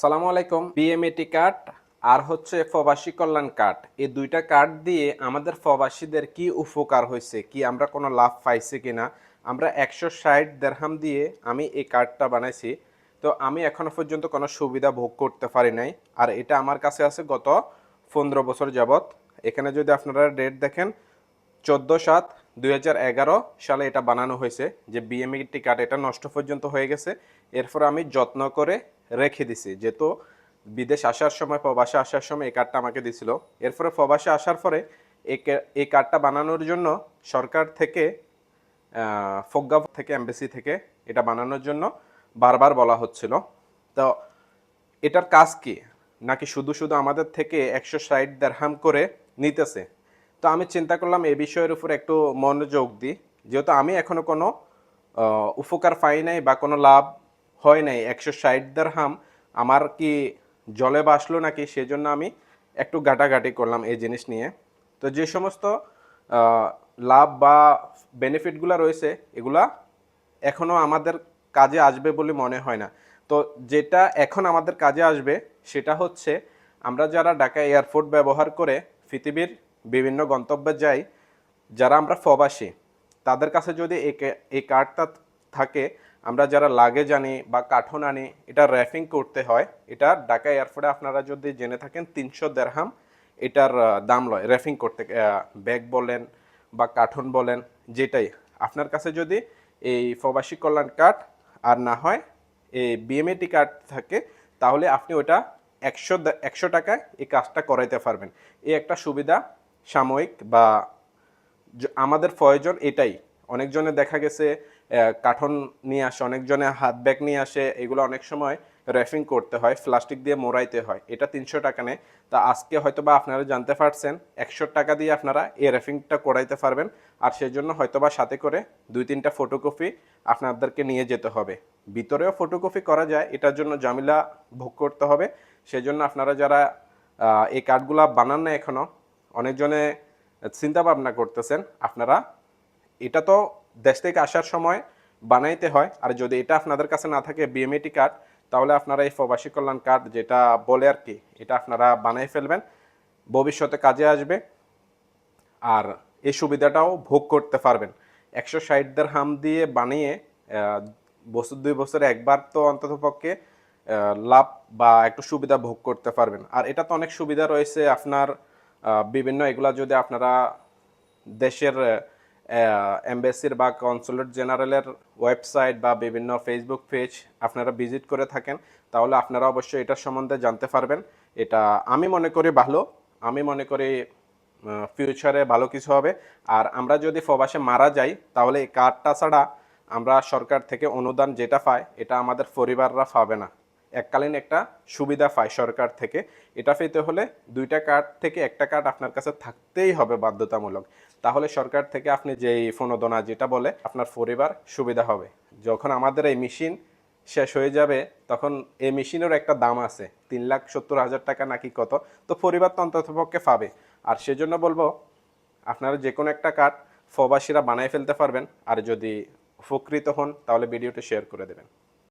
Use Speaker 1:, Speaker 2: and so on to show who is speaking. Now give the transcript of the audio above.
Speaker 1: সালামু আলাইকুম। BMAT card আর হচ্ছে প্রবাসী কল্যাণ কার্ড এই দুইটা কার্ড দিয়ে আমাদের প্রবাসীদের কি উপকার হয়েছে, কি আমরা কোনো লাভ পাইছি কিনা, আমরা একশো ষাট দেড়হাম দিয়ে আমি এই কার্ডটা বানাইছি। তো আমি এখনও পর্যন্ত কোনো সুবিধা ভোগ করতে পারি নাই। আর এটা আমার কাছে আছে গত পনেরো বছর যাবত এখানে যদি আপনারা ডেট দেখেন চোদ্দ সাত দুই সালে এটা বানানো হয়েছে। যে বিএমইটি কার্ড এটা নষ্ট পর্যন্ত হয়ে গেছে। এরপর আমি যত্ন করে রেখে দিছি। যেহেতু বিদেশ আসার সময়, প্রবাসে আসার সময় এই কার্ডটা আমাকে দিছিল। এরপরে প্রবাসে আসার পরে এই এই কার্ডটা বানানোর জন্য সরকার থেকে ফোগ্গা থেকে, এমবেসি থেকে এটা বানানোর জন্য বারবার বলা হচ্ছিল। তো এটার কাজ কি? নাকি শুধু শুধু আমাদের থেকে একশো ষাট দেড়হাম করে নিতেছে? তো আমি চিন্তা করলাম এই বিষয়ের উপর একটু মনোযোগ দিই। যেহেতু আমি এখনও কোনো উপকার পাই নাই বা কোনো লাভ হয় নাই, একশো ষাট দেড়হাম আমার কি জলে বাসলো নাকি সেজন্য আমি একটু ঘাটাঘাটি করলাম এই জিনিস নিয়ে। তো যে সমস্ত লাভ বা বেনিফিটগুলো রয়েছে, এগুলা এখনও আমাদের কাজে আসবে বলে মনে হয় না। তো যেটা এখন আমাদের কাজে আসবে, সেটা হচ্ছে আমরা যারা ঢাকা এয়ারপোর্ট ব্যবহার করে পৃথিবীর বিভিন্ন গন্তব্যে যাই, যারা আমরা প্রবাসী, তাদের কাছে যদি এই কার্ডটা থাকে, আমরা যারা লাগে জানি বা কাঠন আনি, এটা র্যাফিং করতে হয়। এটা ঢাকা এয়ারপোর্টে আপনারা যদি জেনে থাকেন, তিনশো দেড়হাম এটার দাম লয় র্যাফিং করতে ব্যাগ বলেন বা কাঠন বলেন, যেটাই। আপনার কাছে যদি এই প্রবাসী কল্যাণ কার্ড আর না হয়, এই বিএমএটি কার্ড থাকে, তাহলে আপনি ওটা একশো একশো টাকায় এই কাজটা করাইতে পারবেন। এই একটা সুবিধা সাময়িক বা আমাদের প্রয়োজন এটাই। অনেকজনে দেখা গেছে কাঠন নিয়ে আসে, অনেকজনে হাত ব্যাগ নিয়ে আসে, এগুলো অনেক সময় র্যাপিং করতে হয়, প্লাস্টিক দিয়ে মোড়াইতে হয়। এটা তিনশো টাকা নেয়। তা আজকে হয়তো বা আপনারা জানতে পারছেন, একশো টাকা দিয়ে আপনারা এই র্যাপিংটা করাইতে পারবেন। আর সেজন্য হয়তো বা সাথে করে দুই তিনটা ফটোকপি আপনাদেরকে নিয়ে যেতে হবে। ভিতরেও ফটোকপি করা যায়, এটার জন্য জামিলা ভোগ করতে হবে। সেজন্য আপনারা যারা এই কার্ডগুলা বানান না এখনও অনেকজনে চিন্তা ভাবনা করতেছেন, আপনারা এটা তো দেশ থেকে আসার সময় বানাইতে হয়, আর যদি এটা আপনাদের কাছে না থাকে বিএমএটি কার্ড তাহলে আপনারা এই প্রবাসী কল্যাণ কার্ড যেটা বলে আর কি, এটা আপনারা বানাই ফেলবেন, ভবিষ্যতে কাজে আসবে, আর এই সুবিধাটাও ভোগ করতে পারবেন। একশো ষাটদের হাম দিয়ে বানিয়ে বছর, দুই বছরে একবার তো অন্তত পক্ষে লাভ বা একটু সুবিধা ভোগ করতে পারবেন। আর এটা তো অনেক সুবিধা রয়েছে আপনার বিভিন্ন এগুলা যদি আপনারা দেশের এমবেসির বা কনসুলেট জেনারেলের ওয়েবসাইট বা বিভিন্ন ফেসবুক পেজ আপনারা ভিজিট করে থাকেন, তাহলে আপনারা অবশ্যই এটার সম্বন্ধে জানতে পারবেন। এটা আমি মনে করি ভালো, আমি মনে করি ফিউচারে ভালো কিছু হবে। আর আমরা যদি প্রবাসে মারা যাই, তাহলে এই কার্ডটা ছাড়া আমরা সরকার থেকে অনুদান যেটা পাই এটা আমাদের পরিবাররা পাবে না। এককালীন একটা সুবিধা পায় সরকার থেকে। এটা পেতে হলে দুইটা কার্ড থেকে একটা কার্ড আপনার কাছে থাকতেই হবে বাধ্যতামূলক। তাহলে সরকার থেকে আপনি যেই ফোনদনা যেটা বলে, আপনার পরিবার সুবিধা হবে। যখন আমাদের এই মেশিন শেষ হয়ে যাবে, তখন এই মেশিনের একটা দাম আছে, তিন লাখ সত্তর হাজার টাকা নাকি কত? তো পরিবার তো অন্ততপক্ষে পাবে। আর সেজন্য বলব, আপনারা যে কোনো একটা কার্ড প্রবাসীরা বানায় ফেলতে পারবেন। আর যদি উপকৃত হন, তাহলে ভিডিওটি শেয়ার করে দেবেন।